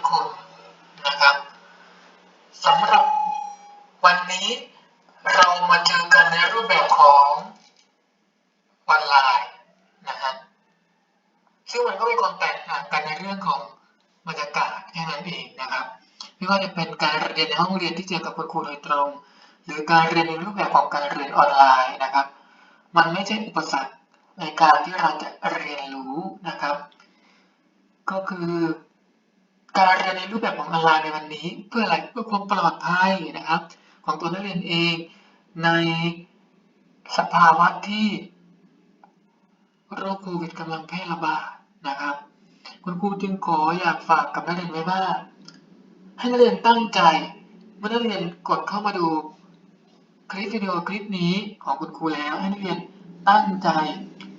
ทุกคนนะครับสำหรับวันนี้เรามาเจอกันในรูปแบบของออนไลน์นะฮะซึ่งมันก็มีความแตกต่างกันในเรื่องของบรรยากาศแค่นั้นเองนะครับไม่ว่าจะเป็นการเรียนในห้องเรียนที่เจอกับคุณครูโดยตรง หรือการเรียนในรูปแบบของการเรียนออนไลน์นะครับ มันไม่ใช่อุปสรรคในการที่เราจะเรียนรู้นะครับ ก็คือ การเรียนในรูปแบบของออนไลน์ในวันนี้ เพื่ออะไรเพื่อความปลอดภัยนะครับ ของตัวนักเรียนเองในสภาวะที่โรคโควิดกำลังแพร่ระบาดนะครับ คุณครูจึงขออยากฝากกับนักเรียนไว้ว่า ให้นักเรียนตั้งใจเมื่อนักเรียนกดเข้ามาดูคลิปวิดีโอคลิปนี้ของคุณครูแล้วให้นักเรียนตั้งใจ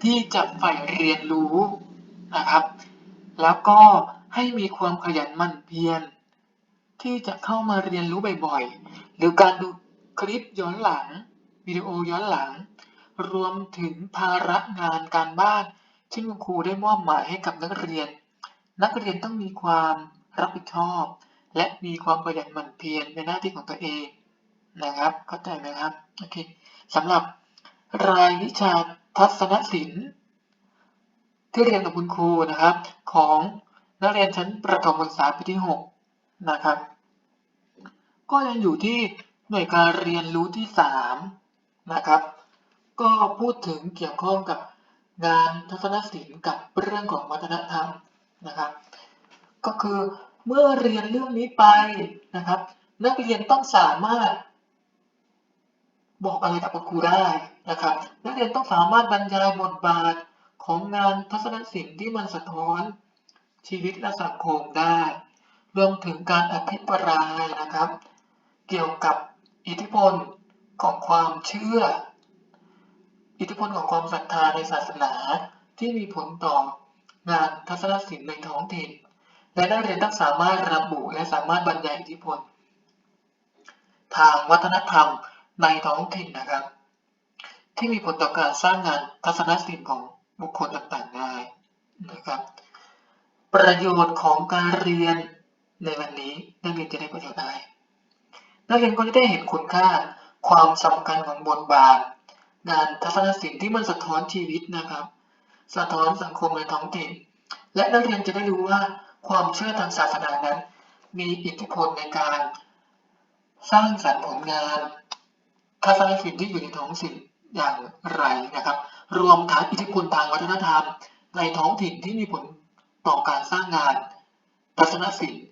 ที่จะใฝ่เรียนรู้นะครับ แล้วก็ ให้มีความขยันหมั่นเพียรที่จะเข้ามาเรียนรู้บ่อยๆ หรือการดูคลิปย้อนหลัง วิดีโอย้อนหลัง รวมถึงภาระงานการบ้านที่คุณครูได้มอบหมายให้กับนักเรียน นักเรียนต้องมีความรับผิดชอบ และมีความขยันหมั่นเพียรในหน้าที่ของตัวเองนะครับ เข้าใจไหมครับโอเคสำหรับรายวิชาทัศนศิลป์ที่เรียนกับคุณครูนะครับของ นักเรียนชั้นประถมศึกษาปีที่ 6 นะครับ ก็ยังอยู่ที่หน่วยการเรียนรู้ที่ 3 นะครับ ก็พูดถึงเกี่ยวข้องกับงานทัศนศิลป์กับเรื่องของวัฒนธรรมนะครับ ก็คือเมื่อเรียนเรื่องนี้ไปนะครับ นักเรียนต้องสามารถบอกอะไรกับคุณครูได้นะครับ นักเรียนต้องสามารถบรรยายบทบาทของงานทัศนศิลป์ที่มันสะท้อน ชีวิตและสังคมได้ รวมถึงการอภิปรายนะครับ เกี่ยวกับอิทธิพลของความเชื่อ อิทธิพลของความศรัทธาในศาสนาที่มีผลต่องานทัศนศิลป์ในท้องถิ่นและนักเรียนต้องสามารถระบุและสามารถบรรยายอิทธิพล ทางวัฒนธรรมในท้องถิ่นนะครับ ที่มีผลต่อการสร้างงานทัศนศิลป์ของบุคคลต่างๆได้นะครับ ประโยชน์ของการเรียนในวันนี้นักเรียนจะได้ประโยชน์อะไร นักเรียนก็จะได้เห็นคุณค่าความสำคัญของบทบาทงานทัศนศิลป์ที่มันสะท้อนชีวิตนะครับ สะท้อนสังคมในท้องถิ่น และนักเรียนจะได้รู้ว่าความเชื่อทางศาสนานั้น มีอิทธิพลในการ สร้างสรรค์ผลงาน ทัศนศิลป์ที่อยู่ในท้องถิ่นอย่างไรนะครับ รวมทั้งอิทธิพลทางวัฒนธรรม ในท้องถิ่นที่มีผล ต่อการสร้างงานทัศนศิลป์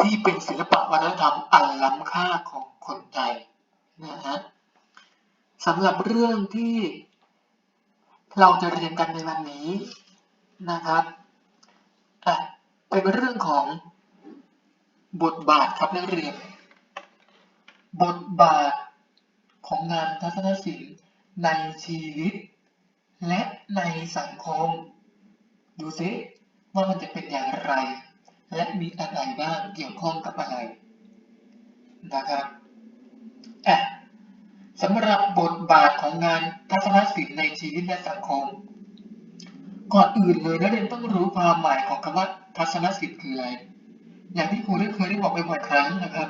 ที่เป็นศิลปะวัฒนธรรมอันล้ำค่าของคนไทยนะฮะสำหรับเรื่องที่เราจะเรียนกันในวันนี้นะครับเป็นเรื่องของบทบาทครับนักเรียน บทบาทของงานทัศนศิลป์ในชีวิต และในสังคม ดูซิ ว่ามันจะเป็นอย่างไร และมีอะไรบ้างเกี่ยวข้องกับอะไรนะครับอะสำหรับบทบาทของงานทัศนศิลป์ในชีวิตและสังคม ก่อนอื่นเลยนักเรียนต้องรู้ความหมายของคำว่าทัศนศิลป์คืออะไรอย่างที่ครูได้เคยได้บอกไปบ่อยครั้งนะครับ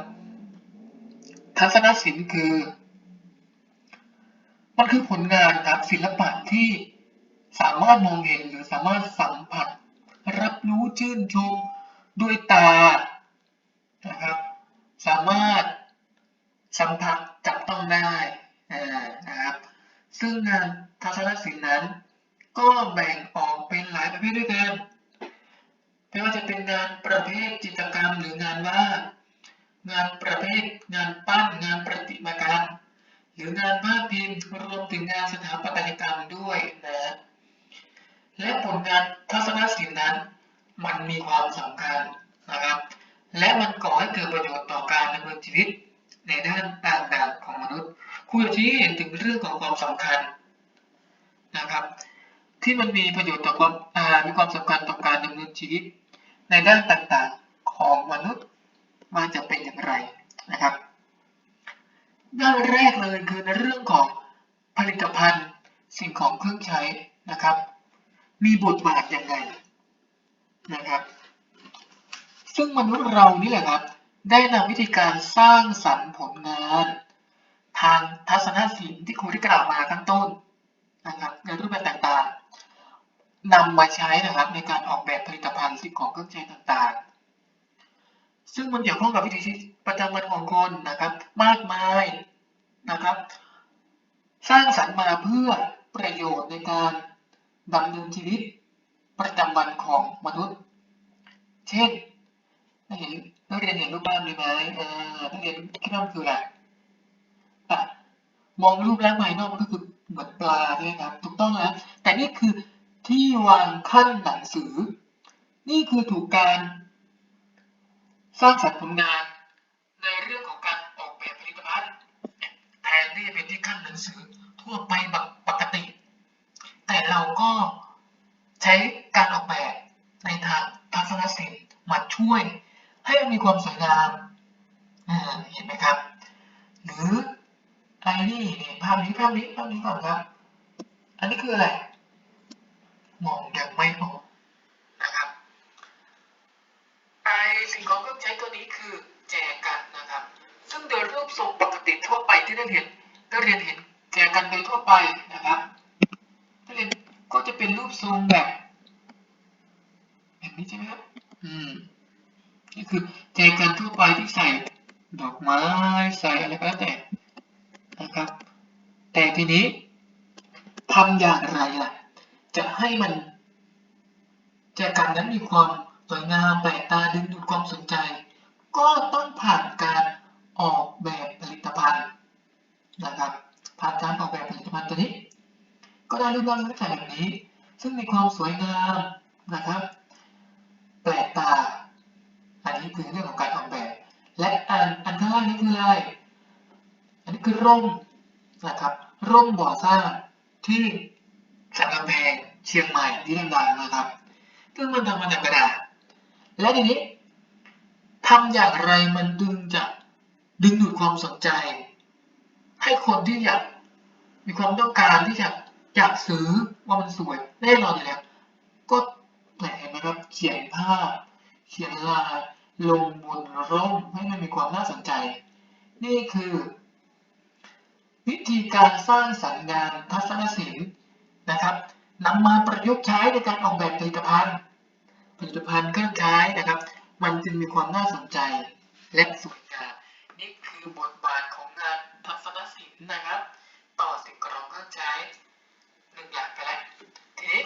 ทัศนศิลป์คือ มันคือผลงานครับศิลปะที่สามารถมองเห็นหรือสามารถสัมผัส รับรู้ชื่นชมด้วยตานะครับสามารถสัมผัสจับต้องได้นะครับ ซึ่งงานทัศนศิลป์นั้น ก็แบ่งออกเป็นหลายประเภทด้วยกันไม่ว่าจะเป็นงานประเภทจิตรกรรมหรืองานวาดงานประเภทงานปั้นงานประติมากรรม หรืองานภาพพิมพ์รวมถึงงานสถาปัตยกรรมด้วยนะ และผลงานทัศนศิลป์นั้น มันมีความสำคัญนะครับ และมันก่อให้เกิดประโยชน์ต่อการดำเนินชีวิตในด้านต่างๆของมนุษย์ครูจะชี้เห็นถึงเรื่องของความสำคัญนะครับ ที่มันมีประโยชน์ต่อความมีความสำคัญต่อการดำเนินชีวิต ในด้านต่างๆของมนุษย์ว่าจะเป็นอย่างไรนะครับ ด้านแรกเลยคือในเรื่องของผลิตภัณฑ์สิ่งของเครื่องใช้นะครับ มีบทบาทอย่างไรนะครับ ซึ่งมนุษย์เรานี่แหละครับ ได้นำวิธีการสร้างสรรค์ผลงาน ทางทัศนศิลป์ที่ครูได้กล่าวมาข้างต้นนะครับในรูปแบบต่างๆนำมาใช้นะครับในการออกแบบผลิตภัณฑ์สิ่งของเครื่องใช้ต่างๆ ซึ่งมันเกี่ยวข้องกับวิถีชีวิตประจำวันของคนนะครับ มากมายนะครับ สร้างสรรค์มาเพื่อประโยชน์ในการ ดำเนินชีวิตประจำวันของมนุษย์ เช่นนักเรียนนักเรียนเห็นรูปบ้านไหมไหมเออนักเรียนคิดว่ามันคืออะไรอะมองรูปร่างภายนอกมันก็คือเหมือนปลาใช่ไหมครับ ถูกต้องแล้วแต่นี่คือที่วางขั้นหนังสือ นี่คือถูกการ สร้างสรรค์ผลงานในเรื่องของการออกแบบผลิตภัณฑ์แทนที่จะเป็นที่ขั้นหนังสือทั่วไปแบบปก เราก็ใช้การออกแบบในทางทัศนศิลป์มาช่วยให้มันมีความสวยงามเห็นไหมครับ หรืออะไรนี่นี่ภาพนี้ภาพนี้ภาพนี้ก่อนครับ อันนี้คืออะไร มองยังไม่ออกนะครับไอสิ่งของเครื่องใช้ตัวนี้คือแจกันนะครับ ซึ่งโดยรูปทรงปกติทั่วไปที่ได้เห็นได้เรียนเห็นแจกันโดยทั่วไปนะครับได้เรียนก็จะเป็นรูป ทรงแบบแบบนี้ใช่ไหมครับ อืมนี่คือแจกันทั่วไปที่ใส่ดอกไม้ใส่อะไรก็แล้วแต่นะครับ แต่ทีนี้ทำอย่างไรล่ะ จะให้มันแจกันนั้นมีความสวยงามแปลกตาดึงดูดความสนใจ ก็ต้องผ่านการออกแบบผลิตภัณฑ์นะครับ ผ่านการออกแบบผลิตภัณฑ์ตัวนี้ ก็ได้รูปร่างลักษณะแบบนี้ ซึ่งมีความสวยงามนะครับ แปลกตา อันนี้คือเรื่องของการออกแบบ และอันอันข้างล่างนี้คืออะไร อันนี้คือร่มนะครับ ร่มบ่อสร้างที่สันกำแพงเชียงใหม่ที่ดังๆนะครับซึ่งมันทำมาจากกระดาษ และทีนี้ทำอย่างไรมันดึงจะดึงดูดความสนใจ ให้คนที่อยากมีความต้องการที่จะอยาก จะซื้อว่ามันสวยแน่นอนอยู่แล้ว ก็ไหนเห็นไหมครับ เขียนภาพ เขียนลายลงบนร่มให้มันมีความน่าสนใจ นี่คือ วิธีการสร้างสรรค์งานทัศนศิลป์นะครับนำมาประยุกต์ใช้ในการออกแบบผลิตภัณฑ์ ผลิตภัณฑ์เครื่องใช้นะครับ มันจึงมีความน่าสนใจและสวยงามนี่คือบทบาทของงานทัศนศิลป์นะครับ ต่อสิ่งของเครื่องใช้หนึ่งอย่างไปแล้วทีนี้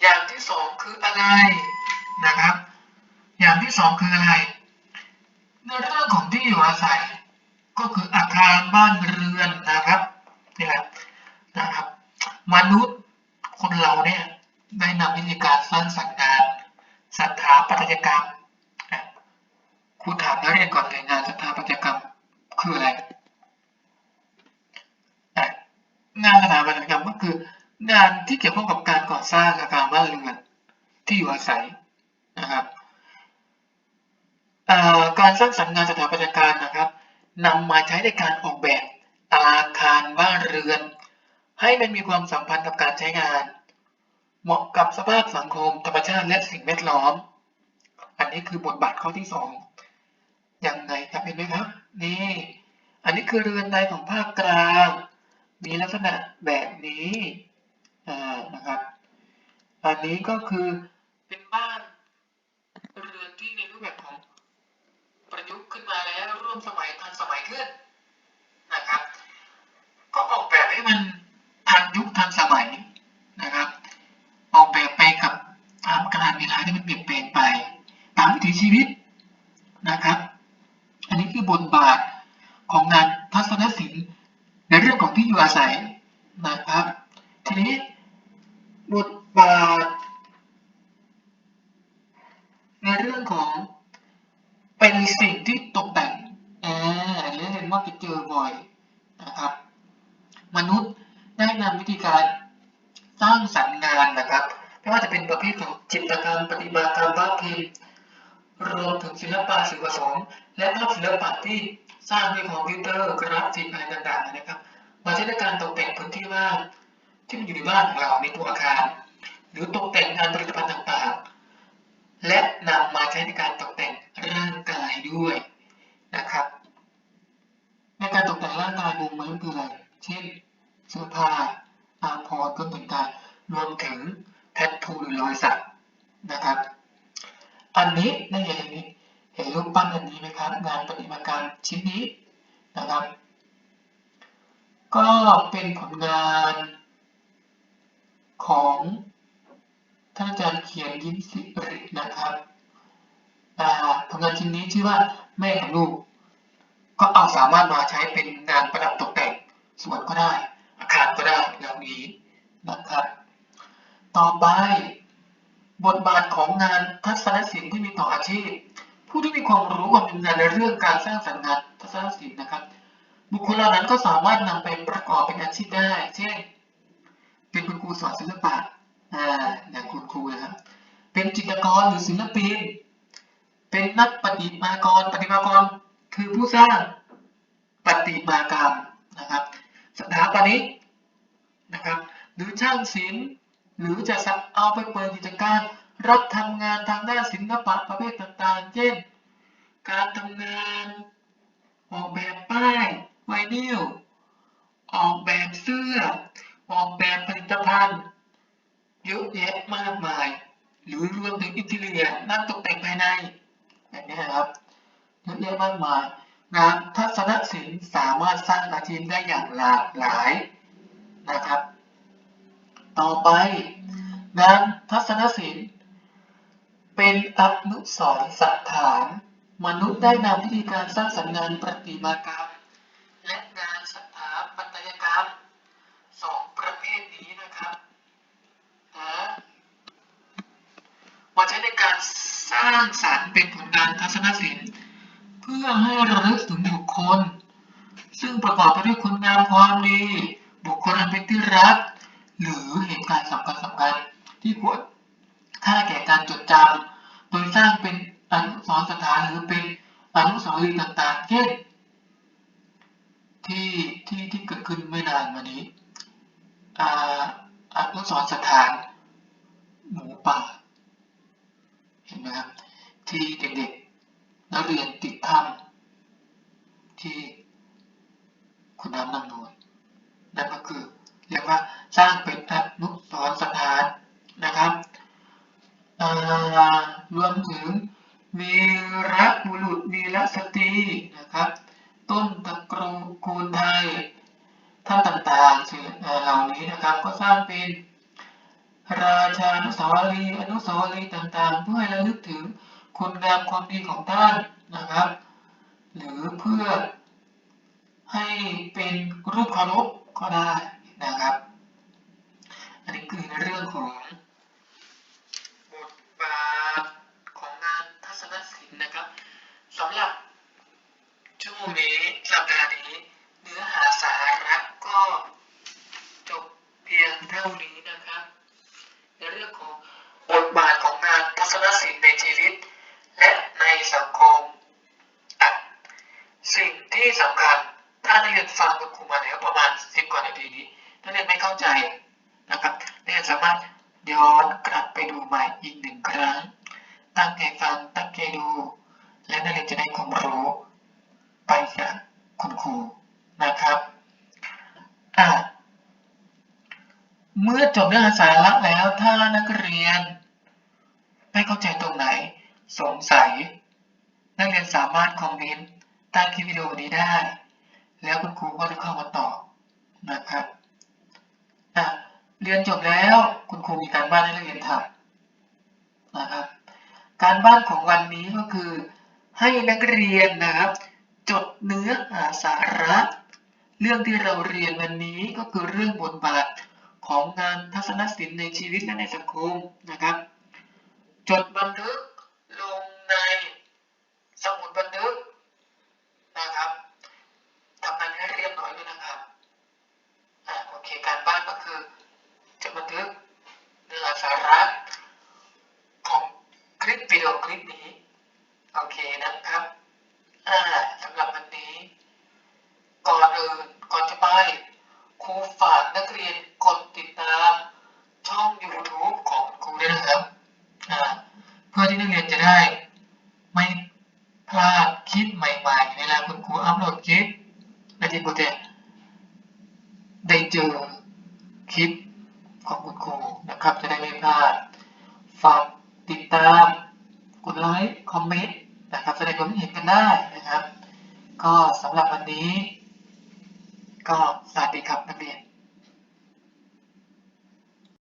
อย่าง ที่สองคืออะไรนะครับ อย่างที่สองคืออะไร ในเรื่องของที่อยู่อาศัย ก็คืออาคารบ้านเรือนนะครับนี่แหละนะครับ มนุษย์คนเราเนี่ยได้นำวิธีการสร้างสรรค์งานสถาปัตยกรรมครูถามนักเรียนก่อนเลยงานสถาปัตยกรรมคืออะไรงานสถาปัตยกรรมก็คือ งานที่เกี่ยวข้องกับการก่อสร้างอาคารบ้านเรือนที่อยู่อาศัยนะครับการสร้างสรรค์งานสถาปัตยกรรมนะครับนำมาใช้ในการออกแบบอาคารบ้านเรือน ให้มันมีความสัมพันธ์กับการใช้งาน เหมาะกับสภาพสังคม ธรรมชาติและสิ่งแวดล้อม อันนี้คือบทบาทข้อที่สองยังไงครับเห็นไหมครับ นี่ อันนี้คือเรือนในของภาคกลาง มีลักษณะแบบนี้ นะครับ อันนี้ก็คือเป็นบ้านเรือนที่ในรูปแบบของประยุกต์ขึ้นมาแล้วร่วมสมัยทันสมัยขึ้นนะครับ ก็ออกแบบให้มันทันยุคทันสมัยนะครับ ออกแบบไปกับตามกาลเวลาที่มันเปลี่ยนแปลงไป ตามวิถีชีวิตนะครับ อันนี้คือบทบาทของงานทัศนศิลป์ในเรื่องของที่อยู่อาศัยนะครับ ทีนี้บทบาท ในเรื่องของเป็นสิ่งที่ตกแต่งอ่าอันนี้เรียนว่าจะเจอบ่อยนะครับ มนุษย์ได้นำวิธีการสร้างสรรค์งานนะครับ ไม่ว่าจะเป็นประเภทของจิตรกรรมประติมากรรมภาพพิมพ์รวมถึงศิลปะสื่อผสมและภาพศิลปะที่สร้างด้วยคอมพิวเตอร์กราฟิกอะไรต่างๆนะครับมาใช้ในการตกแต่งพื้นที่ว่างที่มันอยู่ในบ้านของเราในตัวอาคาร หรือตกแต่งงานผลิตภัณฑ์ต่างๆ และนำมาใช้ในการตกแต่งร่างกายด้วยนะครับ ในการตกแต่งร่างกายมุมมันคืออะไรเช่น เสื้อผ้าอาภรณ์เครื่องแต่งกายรวมถึงแทททูหรือรอยสักนะครับ อันนี้นักเรียนอันนี้เห็นรูปปั้นอันนี้ไหมครับ งานประติมากรรมชิ้นนี้นะครับ ก็เป็นผลงานของท่านอาจารย์เขียนยิ้มสิรินะครับผลงานชิ้นนี้ชื่อว่าแม่กับลูก ก็เอาสามารถมาใช้เป็นงานประดับตกแต่งสวนก็ได้ ก็ได้เหล่านี้นะครับ ต่อไป บทบาทของงานทัศนศิลป์ที่มีต่ออาชีพ ผู้ที่มีความรู้ความเป็นานในเรื่องการสร้างสรรค์งานทัศนศิลป์นะครับ บุคคลเหล่านั้นก็สามารถนำไปประกอบเป็นอาชีพได้ เช่น เป็นคุณครูสอนศิลปะอ่าอย่างคุณครูนะครับ เป็นจิตรกรหรือศิลปิน เป็นนักประติมากรประติมากรคือผู้สร้างประติมากรรมนะครับสถาปนิก หรือช่างศิลป์ หรือจะเอาไปเปิดกิจการรับทำงานทางด้านศิลปะประเภทต่างๆ เช่น การทำงาน ออกแบบป้ายไวนิลออกแบบเสื้อ ออกแบบผลิตภัณฑ์ เยอะแยะมากมาย หรือรวมถึงอินทีเรียนักตกแต่งภายในแบบนี้นะครับเยอะแยะมากมายงานทัศนศิลป์สามารถสร้างอาชีพได้อย่างหลากหลายนะครับ ต่อไปงานทัศนศิลป์เป็นอนุสรณ์สถาน มนุษย์ได้นำวิธีการสร้างสรรค์งานประติมากรรม และงานสถาปัตยกรรมสองประเภทนี้นะครับนะมาใช้ในการสร้างสรรค์เป็นผลงานทัศนศิลป์ เพื่อให้ระลึกถึงบุคคล ซึ่งประกอบไปด้วยคุณงามความดี บุคคลอันเป็นที่รัก หรือเหตุการณ์สำคัญสำคัญที่ควรค่าแก่การจดจำโดยสร้างเป็นอนุสรณ์สถานหรือเป็นอนุสาวรีย์ต่างๆ เช่น ที่ที่ที่เกิดขึ้นไม่นานมานี้อ่าอนุสรณ์สถานหมูป่า เห็นไหมครับ ที่เด็กๆนักเรียนติดถ้ำที่คุณน้ำนางนวลนั่นก็คือ เรียกว่า สร้างเป็นอนุสรสถานนะครับรวมถึงวีรบุรุษวีรสตรีนะครับ ต้นตระกูลไทยท่านต่างๆเหล่านี้นะครับ ก็สร้างเป็นราชานุสาวรีย์อนุสาวรีย์ต่างๆ เพื่อให้ระลึกถึงคุณงามความดีของท่านนะครับ หรือเพื่อให้เป็นรูปเคารพก็ได้นะครับ อันนี้คือในเรื่องของบทบาทของงานทัศนศิลป์นะครับสำหรับชั่วโมงนี้สัปดาห์นี้เนื้อหาสาระก็จบเพียงเท่านี้นะครับ ในเรื่องของบทบาทของงานทัศนศิลป์ในชีวิต และในสังคมอะสิ่งที่สำคัญถ้านักเรียนฟังคุณครูมาแล้วประมาณสิบกว่านาทีนี้นักเรียนไม่เข้าใจนะครับนักเรียนสามารถย้อนกลับไปดูใหม่อีกหนึ่งครั้ง ตั้งใจฟังตั้งใจดู และนักเรียนจะได้ความรู้ ไปจากคุณครูนะครับอะเมื่อจบเนื้อหาสาระแล้วถ้านักเรียน ไม่ เข้าใจตรงไหน สงสัย นักเรียนสามารถคอมเมนต์ใต้คลิปวิดีโอนี้ได้ แล้วคุณครูก็จะเข้ามาตอบนะครับอะเรียนจบแล้วคุณครูมีการบ้านให้นักเรียนทำนะครับ การบ้านของวันนี้ก็คือ ให้นักเรียนนะครับ จดเนื้อหาสาระ เรื่องที่เราเรียนวันนี้ก็คือเรื่องบทบาทของงานทัศนศิลป์ในชีวิตและในสังคมนะครับ บันทึกลงในสมุดบันทึกนะครับทำงานให้เรียบร้อยด้วยนะครับอ่าโอเค การบ้านก็คือจดบันทึกเนื้อสาระของคลิปวิดีโอคลิปนี้ โอเคนะครับอ่าสำหรับวันนี้ ก่อนอื่นก่อนจะไปครูฝากนักเรียนกดติดตามช่อง YouTube ของครูด้วยนะครับ นักเรียนจะได้ ไม่พลาดคลิปใหม่ๆ เวลาคุณครูอัพโหลดคลิปและที่โปรเจกต์ได้เจอ